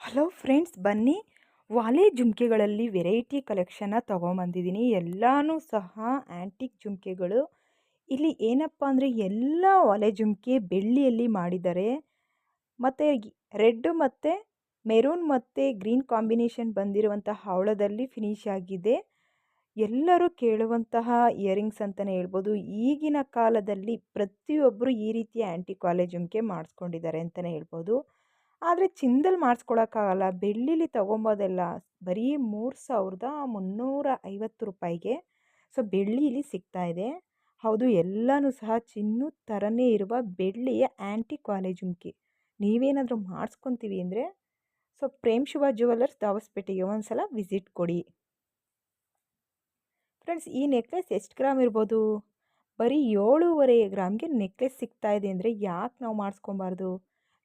Hello friends, ಬನ್ನಿ. ವಾಲೆ ಜುಮ್ಕೆಗಳಲ್ಲಿ variety ಕಲೆಕ್ಷನ್ನ ತೊಗೊಂಬಂದಿದ್ದೀನಿ. ಎಲ್ಲನೂ ಸಹ ಆ್ಯಂಟಿಕ್ ಜುಮ್ಕೆಗಳು. ಇಲ್ಲಿ ಏನಪ್ಪ ಅಂದರೆ ಎಲ್ಲ ಒಲೆ ಜುಮ್ಕೆ ಬೆಳ್ಳಿಯಲ್ಲಿ ಮಾಡಿದ್ದಾರೆ. ಮತ್ತು ರೆಡ್ ಮತ್ತು ಮೆರೂನ್ ಮತ್ತು ಗ್ರೀನ್ ಕಾಂಬಿನೇಷನ್ ಬಂದಿರುವಂಥ ಹವಳದಲ್ಲಿ ಫಿನಿಶ್ ಆಗಿದೆ. ಎಲ್ಲರೂ ಕೇಳುವಂತಹ ಇಯರಿಂಗ್ಸ್ ಅಂತಲೇ ಹೇಳ್ಬೋದು. ಈಗಿನ ಕಾಲದಲ್ಲಿ ಪ್ರತಿಯೊಬ್ಬರು ಈ ರೀತಿಯ ಆ್ಯಂಟಿಕ್ ವಾಲೆ ಜುಮ್ಕೆ ಮಾಡಿಸ್ಕೊಂಡಿದ್ದಾರೆ ಅಂತಲೇ ಹೇಳ್ಬೋದು. ಆದರೆ ಚಿನ್ನದಲ್ಲಿ ಮಾಡಿಸ್ಕೊಳಕ್ಕಾಗಲ್ಲ. ಬೆಳ್ಳಿಲಿ ತೊಗೊಬೋದೆಲ್ಲ ಬರೀ ಮೂರು ಸಾವಿರದ ಮುನ್ನೂರ ಐವತ್ತು ರೂಪಾಯಿಗೆ. ಸೊ, ಬೆಳ್ಳಿಲಿ ಸಿಗ್ತಾ ಇದೆ. ಹೌದು, ಎಲ್ಲನೂ ಸಹ ಚಿನ್ನ ಥರನೇ ಇರುವ ಬೆಳ್ಳಿಯ ಆ್ಯಂಟಿ ಕ್ವಾಲೆ ಜುಮ್ಕಿ ನೀವೇನಾದರೂ ಮಾಡಿಸ್ಕೊತೀವಿ ಅಂದರೆ, ಸೊ, ಪ್ರೇಮ್ ಶುಭ ಜುವೆಲ್ಲರ್ಸ್ ದಾವಸ್ಪೇಟೆಗೆ ಒಂದು ಸಲ ವಿಸಿಟ್ ಕೊಡಿ. ಫ್ರೆಂಡ್ಸ್, ಈ ನೆಕ್ಲೆಸ್ ಎಷ್ಟು ಗ್ರಾಮ್ ಇರ್ಬೋದು? ಬರೀ ಏಳೂವರೆ ಗ್ರಾಮ್ಗೆ ನೆಕ್ಲೆಸ್ ಇದೆ ಅಂದರೆ ಯಾಕೆ ನಾವು ಮಾಡಿಸ್ಕೊಬಾರ್ದು?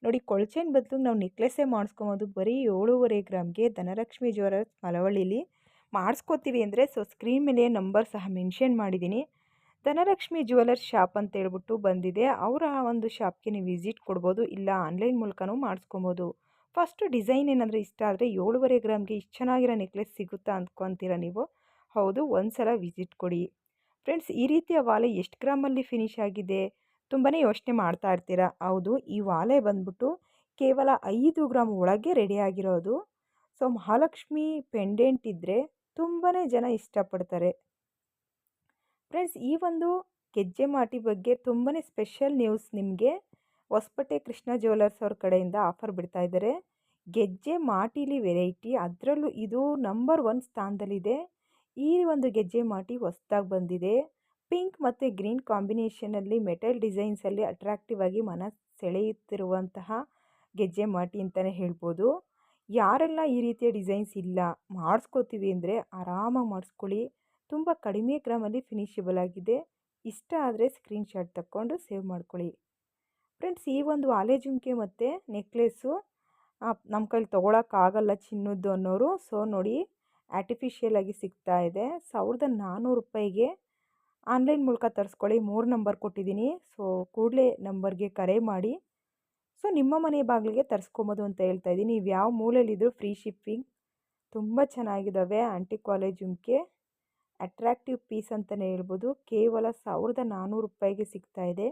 ನೋಡಿ ಕೊಳಚೆನ ಬದಲು ನಾವು ನೆಕ್ಲೆಸ್ಸೇ ಮಾಡಿಸ್ಕೊಬೋದು ಬರೀ ಏಳೂವರೆ ಗ್ರಾಮ್ಗೆ ಧನಲಕ್ಷ್ಮಿ ಜ್ಯುವೆಲರ್ಸ್ ಮಲವಳ್ಳಿಲಿ ಮಾಡಿಸ್ಕೋತೀವಿ ಅಂದರೆ ಸೊ ಸ್ಕ್ರೀನ್ ಮೇಲೆ ನಂಬರ್ ಸಹ ಮೆನ್ಷನ್ ಮಾಡಿದ್ದೀನಿ ಧನಲಕ್ಷ್ಮಿ ಜ್ಯುವೆಲರ್ಸ್ ಶಾಪ್ ಅಂತ ಹೇಳ್ಬಿಟ್ಟು ಬಂದಿದೆ. ಅವರ ಒಂದು ಶಾಪ್ಗೆ ನೀವು ವಿಸಿಟ್ ಕೊಡ್ಬೋದು, ಇಲ್ಲ ಆನ್ಲೈನ್ ಮೂಲಕನೂ ಮಾಡಿಸ್ಕೊಬೋದು ಫಸ್ಟು ಡಿಸೈನ್ ಏನಾದರೂ ಇಷ್ಟ ಆದರೆ ಏಳುವರೆ ಗ್ರಾಮ್ಗೆ ಇಷ್ಟು ಚೆನ್ನಾಗಿರೋ ನೆಕ್ಲೆಸ್ ಸಿಗುತ್ತಾ ಅಂದ್ಕೊತೀರ ನೀವು? ಹೌದು ಒಂದು ಸಲ ವಿಸಿಟ್ ಕೊಡಿ. ಫ್ರೆಂಡ್ಸ್ ಈ ರೀತಿಯ ವಾಲೆ ಎಷ್ಟು ಗ್ರಾಮಲ್ಲಿ ಫಿನಿಶ್ ಆಗಿದೆ? ತುಂಬಾ ಯೋಚನೆ ಮಾಡ್ತಾ ಇರ್ತೀರ? ಹೌದು, ಈ ವಾಲೆ ಬಂದ್ಬಿಟ್ಟು ಕೇವಲ ಐದು ಗ್ರಾಮ್ ಒಳಗೆ ರೆಡಿಯಾಗಿರೋದು ಸೊ, ಮಹಾಲಕ್ಷ್ಮಿ ಪೆಂಡೆಂಟ್ ಇದ್ದರೆ ತುಂಬಾ ಜನ ಇಷ್ಟಪಡ್ತಾರೆ. ಫ್ರೆಂಡ್ಸ್, ಈ ಒಂದು ಗೆಜ್ಜೆ ಮಾಟಿ ಬಗ್ಗೆ ತುಂಬಾ ಸ್ಪೆಷಲ್ ನ್ಯೂಸ್ ನಿಮಗೆ ಹೊಸಪೇಟೆ ಕೃಷ್ಣ ಜ್ಯುವೆಲರ್ಸ್ ಅವ್ರ ಕಡೆಯಿಂದ ಆಫರ್ ಬಿಡ್ತಾ ಇದ್ದಾರೆ. ಗೆಜ್ಜೆ ಮಾಟಿಲಿ ವೆರೈಟಿ, ಅದರಲ್ಲೂ ಇದು ನಂಬರ್ ಒನ್ ಸ್ಥಾನದಲ್ಲಿದೆ. ಈ ಒಂದು ಗೆಜ್ಜೆ ಮಾಟಿ ಹೊಸ್ದಾಗಿ ಬಂದಿದೆ. ಪಿಂಕ್ ಮತ್ತು ಗ್ರೀನ್ ಕಾಂಬಿನೇಷನಲ್ಲಿ ಮೆಟಲ್ ಡಿಸೈನ್ಸಲ್ಲಿ ಅಟ್ರಾಕ್ಟಿವ್ ಆಗಿ ಮನ ಸೆಳೆಯುತ್ತಿರುವಂತಹ ಗೆಜ್ಜೆ ಮಾಟಿ ಅಂತಲೇ ಹೇಳ್ಬೋದು. ಯಾರೆಲ್ಲ ಈ ರೀತಿಯ ಡಿಸೈನ್ಸ್ ಇಲ್ಲ, ಮಾಡಿಸ್ಕೋತೀವಿ ಅಂದರೆ ಆರಾಮಾಗಿ ಮಾಡಿಸ್ಕೊಳ್ಳಿ. ತುಂಬ ಕಡಿಮೆ ಗ್ರಾಮಲ್ಲಿ ಫಿನಿಷಬಲ್ ಆಗಿದೆ. ಇಷ್ಟ ಆದರೆ ಸ್ಕ್ರೀನ್ಶಾಟ್ ತಕ್ಕೊಂಡು ಸೇವ್ ಮಾಡ್ಕೊಳ್ಳಿ. ಫ್ರೆಂಡ್ಸ್, ಈ ಒಂದು ಆಲೆ ಜುಮ್ಕೆ ಮತ್ತು ನೆಕ್ಲೆಸ್ಸು ನಮ್ಮ ಕೈಲಿ ತೊಗೊಳಕ್ಕಾಗಲ್ಲ ಚಿನ್ನದ್ದು ಅನ್ನೋರು. ಸೊ, ನೋಡಿ, ಆರ್ಟಿಫಿಷಿಯಲ್ ಆಗಿ ಸಿಗ್ತಾ ಇದೆ. ಸಾವಿರದ ನಾನ್ನೂರು ರೂಪಾಯಿಗೆ ಆನ್ಲೈನ್ ಮೂಲಕ ತರಿಸ್ಕೊಳ್ಳಿ, ಮೂರು ನಂಬರ್ ಕೊಟ್ಟಿದ್ದೀನಿ. ಸೊ, ಕೂಡಲೇ ನಂಬರ್ಗೆ ಕರೆ ಮಾಡಿ. ಸೊ, ನಿಮ್ಮ ಮನೆ ಬಾಗಿಲಿಗೆ ತರಿಸ್ಕೊಬೋದು ಅಂತ ಹೇಳ್ತಾ ಇದ್ದೀನಿ. ನೀವು ಯಾವ ಮೂಲೆಯಲ್ಲಿದ್ದರೂ ಫ್ರೀ ಶಿಪ್ಪಿಂಗ್ ತುಂಬ ಚೆನ್ನಾಗಿದ್ದಾವೆ ಆಂಟಿ ಕಾಲೇಜ್ ಜುಮ್ಕೆ ಅಟ್ರಾಕ್ಟಿವ್ ಪೀಸ್ ಅಂತಲೇ ಹೇಳ್ಬೋದು. ಕೇವಲ ಸಾವಿರದ ನಾನ್ನೂರು ರೂಪಾಯಿಗೆ ಸಿಗ್ತಾ ಇದೆ.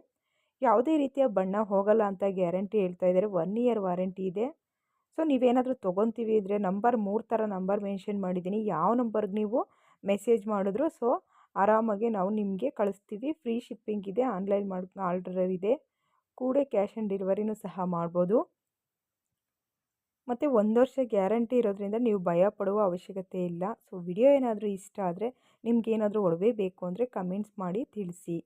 ಯಾವುದೇ ರೀತಿಯ ಬಣ್ಣ ಹೋಗಲ್ಲ ಅಂತ ಗ್ಯಾರಂಟಿ ಹೇಳ್ತಾ ಇದ್ದಾರೆ. ಒನ್ ಇಯರ್ ವಾರಂಟಿ ಇದೆ. ಸೊ, ನೀವೇನಾದರೂ ತೊಗೊತೀವಿ ಇದ್ದರೆ ನಂಬರ್ ಮೂರು ಥರ ನಂಬರ್ ಮೆನ್ಷನ್ ಮಾಡಿದ್ದೀನಿ. ಯಾವ ನಂಬರ್ಗೆ ನೀವು ಮೆಸೇಜ್ ಮಾಡಿದ್ರು ಸೊ ಆರಾಮಾಗಿ ನಾವು ನಿಮಗೆ ಕಳಿಸ್ತೀವಿ. ಫ್ರೀ ಶಿಪ್ಪಿಂಗ್ ಇದೆ, ಆನ್ಲೈನ್ ಮಾಡಿ, ಆರ್ಡರ್ ಇದೆ. ಕೂಡ ಕ್ಯಾಶ್ ಆನ್ ಡೆಲಿವರಿನೂ ಸಹ ಮಾಡ್ಬೋದು. ಮತ್ತು ಒಂದು ವರ್ಷ ಗ್ಯಾರಂಟಿ ಇರೋದ್ರಿಂದ ನೀವು ಭಯ ಪಡುವ ಅವಶ್ಯಕತೆ ಇಲ್ಲ. ಸೊ, ವಿಡಿಯೋ ಏನಾದರೂ ಇಷ್ಟ ಆದರೆ ನಿಮಗೇನಾದರೂ ಒಡವೆ ಬೇಕು ಅಂದರೆ ಕಮೆಂಟ್ಸ್ ಮಾಡಿ ತಿಳಿಸಿ.